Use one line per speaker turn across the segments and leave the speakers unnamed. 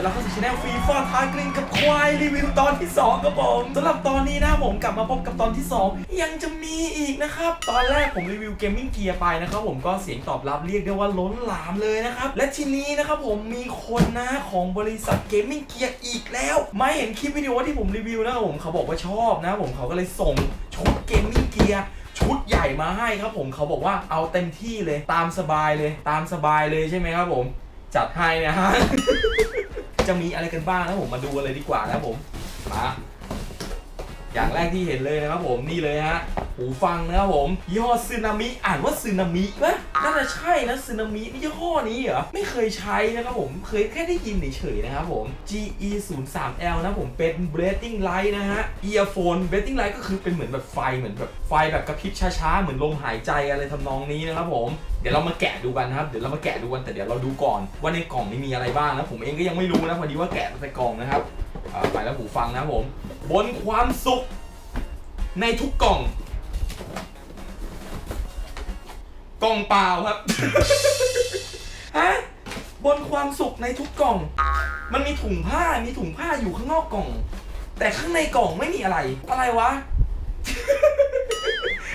แต่เราเข้าสู่ช anel ฟรีฟอร์ทากลินกับควายรีวิวตอนที่ 2ครับผมสำหรับตอนนี้นะผมกลับมาพบกับตอนที่ 2 ยังจะมีอีกนะครับ ตอนแรกผมรีวิวเกมมิ่งเกียร์ไปนะครับผมก็เสียงตอบรับเรียกได้ว่าล้นหลามเลยนะครับ และทีนี้นะครับผมมีคนนะของบริษัทเกมมิ่งเกียร์อีกแล้วมาเห็นคลิปวิดีโอที่ผมรีวิวนะครับผมเขาบอกว่าชอบนะผมเขาก็เลยส่งชุดเกมมิ่งเกียร์ชุดใหญ่มาให้ครับผมเขาบอกว่าเอาเต็มที่เลยตามสบายเลยตามสบายเลยใช่ไหมครับผมจัดให้นะฮะ จะมีอะไรกันบ้างนะผมมาดูกันเลยดีกว่านะผมมา อย่างแรกที่เห็นเลยนะครับผมนี่เลยฮะหูฟังนะครับผมยี่ห้อซึนามิอ่านว่าซึนามิปะน่าจะใช่นะซึนามินี่ยี่ห้อนี้เหรอไม่เคยใช้นะครับผมเคยแค่ได้ยินเฉยๆนะครับผม GE 0 3 L นะผมเป็น breathing light นะฮะ earphone breathing light ก็คือเป็นเหมือนแบบไฟเหมือนแบบไฟแบบกระพริบช้าๆเหมือนลมหายใจอะไรทำนองนี้นะครับผมเดี๋ยวเรามาแกะดูกันนะครับ เดี๋ยวเรามาแกะดูกัน แต่เดี๋ยวเราดูก่อน ว่าในกล่องนี้มีอะไรบ้างนะ ผมเองก็ยังไม่รู้นะ พอดีว่าแกะในกล่องนะครับ ไปแล้วหูฟังนะครับผม บนความสุข ในทุกกล่อง กล่องเปล่าครับ ฮะ บนความสุขในทุกกล่อง มันมีถุงผ้า มีถุงผ้าอยู่ข้างนอกกล่อง แต่ข้างในกล่องไม่มีอะไร อะไรวะ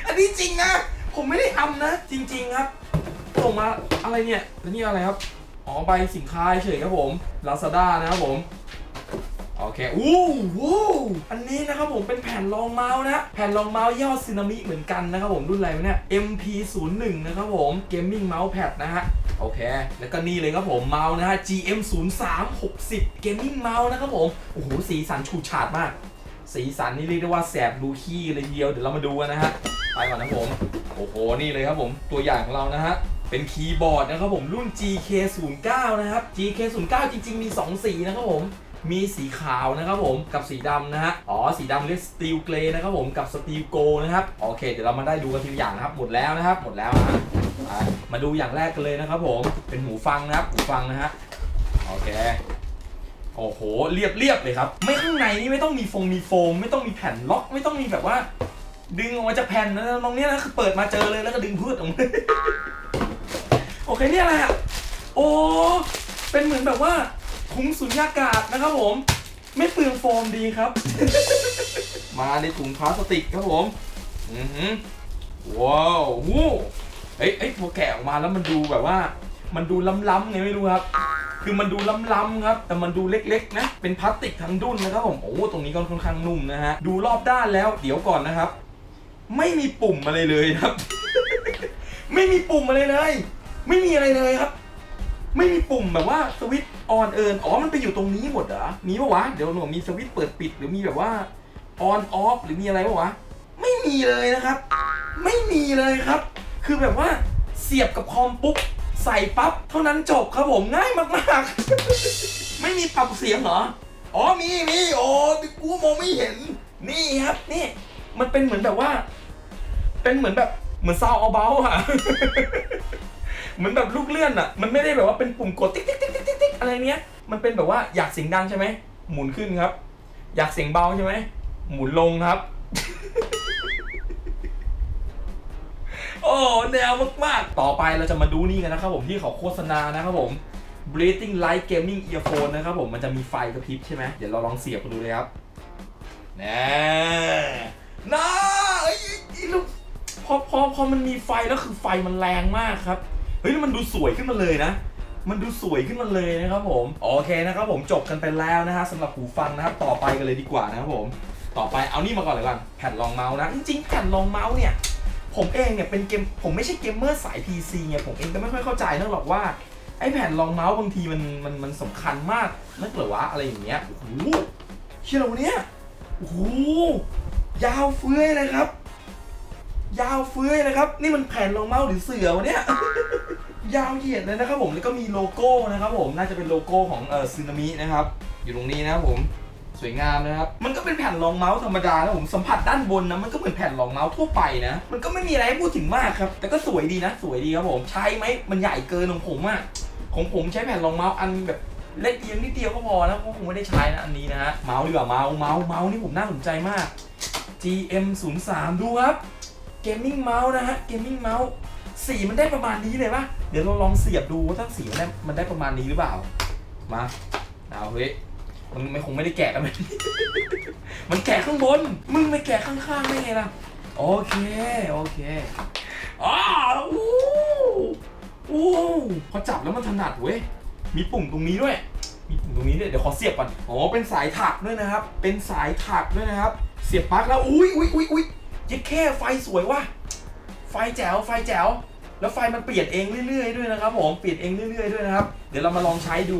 อันนี้จริงนะ ผมไม่ได้ทำนะ จริง ๆ ครับ ส่งมาอะไรเนี่ยแล้วนี่อะไรครับ อ๋อใบสินค้าเฉยครับผม Lazada นะครับผม โอเคอู้วู้อันนี้นะครับผมเป็นแผ่นรองเมาส์นะแผ่นรองเมาส์ย่อซึนามิเหมือนกันนะครับผมรุ่นอะไรเนี่ย MP01 นะครับผม Gaming Mouse Pad นะฮะโอเค แล้วก็นี่เลยครับผมเมาส์นะฮะ GM0360 Gaming Mouse นะครับผม โอ้โห สีสันฉูดฉาดมาก สีสันนี่เรียกได้ว่าแสบดูขี้เลยเดียว เดี๋ยวเรามาดูกันนะฮะ ไปก่อนนะผม โอ้โห นี่เลยครับผม ตัวอย่างของเรานะฮะ เป็นคีย์บอร์ดนะครับผมรุ่น GK09 นะครับ GK09 จริง ๆ มี 2 สีนะครับผม มีสีขาวนะครับผมกับสีดำนะฮะอ๋อสีดำเรียกสตีลเกรย์นะครับผมกับสตีลโกนะครับโอเค เดี๋ยวเรามาได้ดูกันทีละอย่างนะครับหมดแล้วนะครับหมดแล้วนะมาดูอย่างแรกกันเลยนะครับผมเป็นหูฟังนะครับหูฟังนะฮะโอเคโอ้โหเรียบเรียบเลยครับ ไม่ข้างในนี่ไม่ต้องมีฟงมีโฟม ไม่ต้องมีแผ่นล็อก ไม่ต้องมีแบบว่า ดึงออกมาจากแผ่นนะตรงนี้นะคือเปิดมาเจอเลยแล้วก็ดึงพืชออกมาโอเคเนี่ยอะไรอะโอ้เป็นเหมือนแบบว่า ถุงสุญญากาศนะครับผม ไม่เปลืองโฟมดีครับ มาในถุงพลาสติกครับผม อือหือว้าววู้เอ้ยเอ้ยพอแกะออกมาแล้วมันดูแบบว่า มันดูล้ำๆไงไม่รู้ครับ คือมันดูล้ำๆครับ แต่มันดูเล็กๆ นะ เป็นพลาสติกทั้งดุนนะครับผม โอ้ ตรงนี้ก็ค่อนข้างนุ่มนะฮะ ดูรอบด้านแล้วเดี๋ยวก่อนนะครับ ไม่มีปุ่มอะไรเลยครับ ไม่มีปุ่มอะไรเลย ไม่มีอะไรเลยครับ ไม่มีปุ่มแบบว่าสวิตช์ออนเอินอ๋อมันไปอยู่ตรงนี้หมดเหรอมีปะวะเดี๋ยวหนูมีสวิตช์เปิดปิดหรือมีแบบว่าออนออฟหรือมีอะไรปะวะไม่มีเลยนะครับ ไม่มีเลยครับ คือแบบว่าเสียบกับคอมปุ๊บใส่ปั๊บเท่านั้นจบครับผมง่ายมากๆ ไม่มีปรับเสียงเหรออ๋อมีมีโอ้กูมองไม่เห็น นี่ครับนี่ มันเป็นเหมือนแบบว่า เป็นเหมือนแบบเหมือนซาวเอาเบาอะ เหมือนแบบลูกเลื่อนอะมันไม่ได้แบบว่าเป็นปุ่มกดติ๊กติ๊กติ๊กติ๊กติ๊กติ๊กอะไรเนี้ย มันเป็นแบบว่าอยากเสียงดังใช่ไหม หมุนขึ้นครับ อยากเสียงเบาใช่ไหม หมุนลงครับ โอ้แนวมากๆ ต่อไปเราจะมาดูนี่กันนะครับผมที่เขาโฆษณานะครับผม Breathing Light Gaming Earphone นะครับผมมันจะมีไฟกระพริบใช่ไหมเดี๋ยวเราลองเสียบกันดูเลยครับแน่น่าไอ้ลูกพอพอพอมันมีไฟแล้วคือไฟมันแรงมากครับ ฮ้ยมันดูสวยขึ้นมาเลยนะ มันดูสวยขึ้นมาเลยนะครับผมโอเคนะครับผมจบกันไปแล้วนะฮะสำหรับหูฟังนะครับต่อไปกันเลยดีกว่านะครับผม ต่อไปเอานี่มาก่อนเลยกันแผ่นรองเมาส์นะจริงๆแผ่นรองเมาส์เนี่ยผมเองเนี่ยเป็นเกมผมไม่ใช่เกมเมอร์สาย PC ไงผมเองก็ไม่ค่อยเข้าใจนักหรอกว่าไอ้แผ่นรองเมาส์บางทีมันมันมันสำคัญมากนักเหรอวะอะไรอย่างเงี้ยโอ้โหเชื่อเราเนี่ยโอ้โหยาวเฟื้อยเลยครับ ยาวเฟื้อยเลยครับ นี่มันแผ่นรองเมาส์หรือเสือวะเนี่ย ยาวเหยียดเลยนะครับผมแล้วก็มีโลโก้นะครับผมน่าจะเป็นโลโก้ของเออซึนามินะครับ อยู่ตรงนี้นะครับผมสวยงามนะครับ มันก็เป็นแผ่นรองเมาส์ธรรมดานะผมสัมผัสด้านบนนะมันก็เหมือนแผ่นรองเมาส์ทั่วไปนะ มันก็ไม่มีอะไรให้พูดถึงมากครับ แต่ก็สวยดีนะ สวยดีครับผม ใช้ไหมมันใหญ่เกินของผมอะของผมใช้แผ่นรองเมาส์อันแบบเล็กเอียงนิดเดียวก็พอนะเพราะผมไม่ได้ใช้นะอันนี้นะฮะเมาส์ดีกว่าเมาส์เมาส์เมาส์นี่ผมน่าสนใจมาก GM 0 3ดูครับเกมมิ่งเมาส์นะฮะเกมมิ่งเมาส์ สีมันได้ประมาณนี้เลยปะเดี๋ยวเราลองเสียบดูว่าถ้าสีมันได้มันได้ประมาณนี้หรือเปล่า มานเอาเฮ้ยมันไม่คงไม่ได้แกะกันมันมันแกะข้างบน มึงไม่แกะข้างๆได้ไงล่ะ โอเค โอเคอ้าวอู้อู้พอจับแล้วมันถนัดเว้ย มีปุ่มตรงนี้ด้วย มีปุ่มตรงนี้ด้วย เดี๋ยวขอเสียบก่อน อ๋อ เป็นสายถักด้วยนะครับ เป็นสายถักด้วยนะครับ เสียบปลั๊กแล้ว อุ้ยอุ้ยอุ้ยอุ้ยยิ่แค่ไฟสวยว่ะ ฟแจ๋วไฟแจ๋วแล้วไฟมันเปลี่ยนเองเรื่อยๆด้วยนะครับผมเปลี่ยนเองเรื่อยๆด้วยนะครับ เดี๋ยวเรามาลองใช้ดู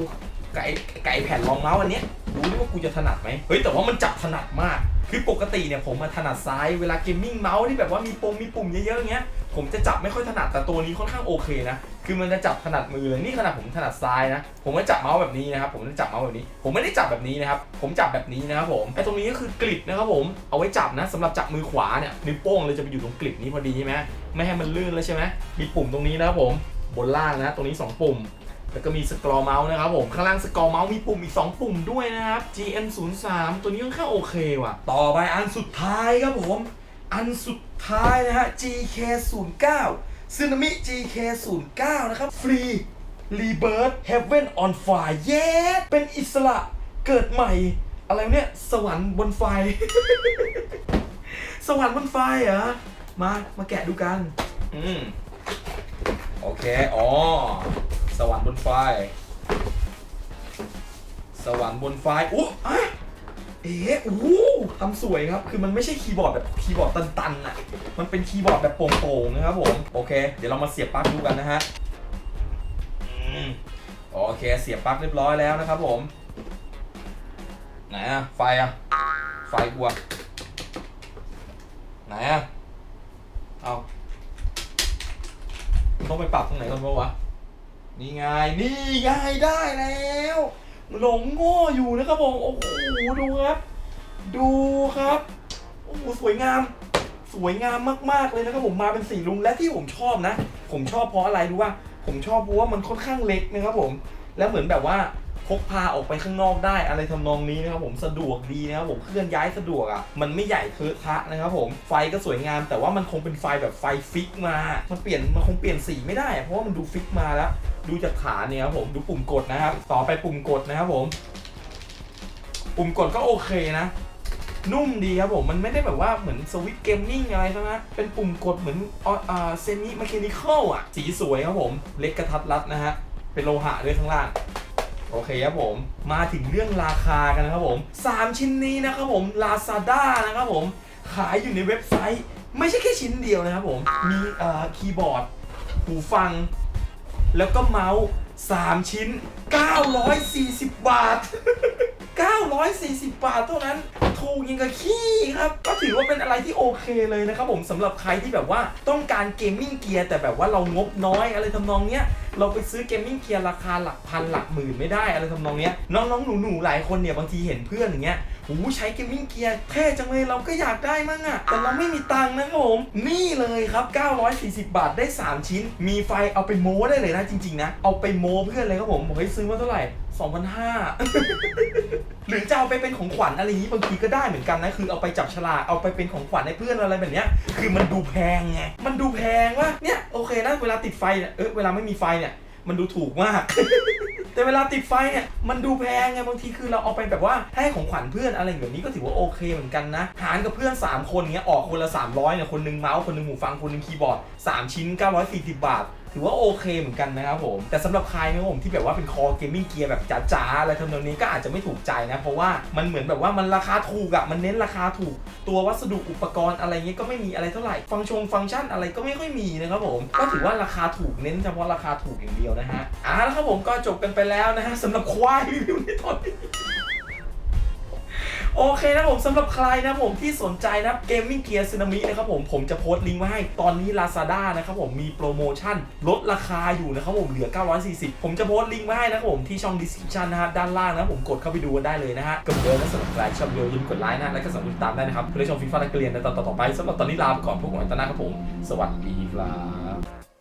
ไก่ไก่แผ่นรองเมาส์อันเนี้ยดูดิว่ากูจะถนัดไหมเฮ้ยแต่ว่ามันจับถนัดมาก คือปกติเนี่ยผมมาถนัดซ้ายเวลาเกมมิ่งเมาส์ที่แบบว่ามีปุ่มมีปุ่มเยอะๆอย่างเงี้ยผมจะจับไม่ค่อยถนัดแต่ตัวนี้ค่อนข้างโอเคนะคือมันจะจับถนัดมือเลยนี่ขนาดผมถนัดซ้ายนะผมก็จับเมาส์แบบนี้นะครับผมจะจับเมาส์แบบนี้ ผมไม่ได้จับแบบนี้นะครับผมจับแบบนี้นะครับผมไอ้ตรงนี้ก็คือกลิดนะครับผมเอาไว้จับนะสำหรับจับมือขวาเนี่ยนิ้วโป้งเลยจะไปอยู่ตรงกลิดนี้พอดีใช่ไหมไม่ให้มันลื่นแล้วใช่ไหมมีปุ่มตรงนี้นะครับผมบนล่างนะ ตรงนี้ 2 ปุ่ม แล้วก็มีสกรอเมาส์นะครับผมข้างล่างสกรอเมาส์มีปุ่มอีก 2 ปุ่มด้วยนะครับ GM 0 3ตัวนี้ค่อนข้างโอเคว่ะ ต่อไปอันสุดท้ายครับผม อันสุดท้ายนะฮะ GK 0 9ซึนามิ GK 0 9นะครับ ฟรี Rebirth Heaven on Fire เย้เป็นอิสระเกิดใหม่ อะไรวะเนี่ย สวรรค์บนไฟ สวรรค์บนไฟเหรอ มา มาแกะดูกัน อืม โอเค อ๋อ สวรรค์บนไฟ สวรรค์บนไฟอุ๊อะเอ๊ะอู้ทำสวยครับ คือมันไม่ใช่คีย์บอร์ดแบบคีย์บอร์ดตันๆอะ มันเป็นคีย์บอร์ดแบบโปร่งๆนะครับผม โอเค เดี๋ยวเรามาเสียบปลั๊กดูกันนะฮะอืมโอเค เสียบปลั๊กเรียบร้อยแล้วนะครับผม ไหนอะไฟอะไฟกูอะไหนอะเอาต้องไปปรับตรงไหนก่อนวะ นี่ไง นี่ไงได้แล้วหลงโง่อยู่นะครับผม โอ้โห ดูครับ ดูครับ โอ้โห สวยงาม สวยงามมาก ๆ เลยนะครับผมมาเป็นสีลุงและที่ผมชอบนะ ผมชอบเพราะอะไรรู้ว่า ผมชอบเพราะว่ามันค่อนข้างเล็กนะครับผม แล้วเหมือนแบบว่า พกพาออกไปข้างนอกได้อะไรทำนองนี้นะครับผมสะดวกดีนะครับผมเคลื่อนย้ายสะดวกอะมันไม่ใหญ่เทอะทะนะครับผมไฟก็สวยงาม แต่ว่ามันคงเป็นไฟแบบไฟฟิกมา มันเปลี่ยนมันคงเปลี่ยนสีไม่ได้ เพราะว่ามันดูฟิกมาแล้ว ดูจากขาเนี่ยครับผมดูปุ่มกดนะครับ ต่อไปปุ่มกดนะครับผม ปุ่มกดก็โอเคนะนุ่มดีครับผม มันไม่ได้แบบว่าเหมือนสวิตช์เกมมิ่งอะไรใช่ไหมเป็นปุ่มกดเหมือนอ่าเซมิมาเคนิคอลอะ สีสวยครับผม เล็กกระทัดรัดนะฮะ เป็นโลหะด้วยข้างล่าง โอเคครับผมมาถึงเรื่องราคากันนะครับผม 3 ชิ้นนี้นะครับผม Lazada นะครับผม ขายอยู่ในเว็บไซต์ ไม่ใช่แค่ชิ้นเดียวนะครับผม มีเอ่อคีย์บอร์ด หูฟัง แล้วก็เมาส์ 3 ชิ้น 940 บาท 940 บาทเท่านั้นถูกยิงกับขี้ครับ ก็ถือว่าเป็นอะไรที่โอเคเลยนะครับผมสำหรับใครที่แบบว่าต้องการเกมมิ่งเกียร์แต่แบบว่าเรางบน้อยอะไรทำนองเนี้ย เราไปซื้อเกมมิ่งเกียร์ราคาหลักพันหลักหมื่นไม่ได้อะไรทำนองเนี้ยน้องๆหนูๆหลายคนเนี่ยบางทีเห็นเพื่อนอย่างเงี้ย โอ้ใช้เกมมิ่งเกียร์เท่จังเลยเราก็อยากได้มั่งอะแต่เราไม่มีตังค์นะครับผม นี่เลยครับ 940 บาทได้ 3 ชิ้น มีไฟเอาไปโม้ได้เลยนะจริง ๆ นะ เอาไปโม้เพื่อนเลยครับผมบอกให้ซื้อมาเท่าไหร่2,500 หรือจะเอาไปเป็นของขวัญอะไรอย่างนี้บางทีก็ได้เหมือนกันนะ คือเอาไปจับฉลากเอาไปเป็นของขวัญให้เพื่อนอะไรแบบเนี้ย คือมันดูแพงไง มันดูแพงว่าเนี่ยโอเคนะเวลาติดไฟเนี่ยเออเวลาไม่มีไฟเนี่ย มันดูถูกมาก แต่เวลาติดไฟเนี่ยมันดูแพงไงบางทีคือเราเอาไปแบบว่าให้ของขวัญเพื่อนอะไรแบบนี้ก็ถือว่าโอเคเหมือนกันนะ หารกับเพื่อน 3 คนเงี้ยออกคนละ 300เนี่ยคนหนึงเมาส์คนหนึงหูฟังคนหนึงคีย์บอร์ด 3 ชิ้น 940 บาท ถือว่าโอเคเหมือนกันนะครับผม แต่สำหรับใครนะผมที่แบบว่าเป็นคอเกมมิ่งเกียร์แบบจ๋าๆอะไรทำนองนี้ก็อาจจะไม่ถูกใจนะ เพราะว่ามันเหมือนแบบว่ามันราคาถูกอะมันเน้นราคาถูก ตัววัสดุอุปกรณ์อะไรเงี้ยก็ไม่มีอะไรเท่าไหร่ ฟังชงฟังก์ชันอะไรก็ไม่ค่อยมีนะครับผม ก็ถือว่าราคาถูกเน้นเฉพาะราคาถูกอย่างเดียวนะฮะอ่าแล้วครับผมก็จบกันไปแล้วนะฮะสำหรับควายรีวิวในตอนนี้ โอเคนะผมสำหรับใครนะผมที่สนใจนะเกมมิ่งเกียร์ซึนามินะครับผมผมจะโพสต์ลิงก์ไว้ให้ ตอนนี้ Lazada นะครับผมมีโปรโมชั่น ลดราคาอยู่นะครับผมเหลือ 940 ผมจะโพสต์ลิงก์ไว้ให้นะครับผมที่ช่อง description นะฮะด้านล่างนะผมกดเข้าไปดูกันได้เลยนะฮะกับเดิมและสำหรับใครชอบวิดีโอย่าลืมกดไลค์นะและก็สามารถติดตามได้นะครับเพื่อชมฟีฟ่าและเกลียนในตอนต่อไปสำหรับตอนนี้ลาไปก่อนพวกผมอันตนาครับผม สวัสดีครับ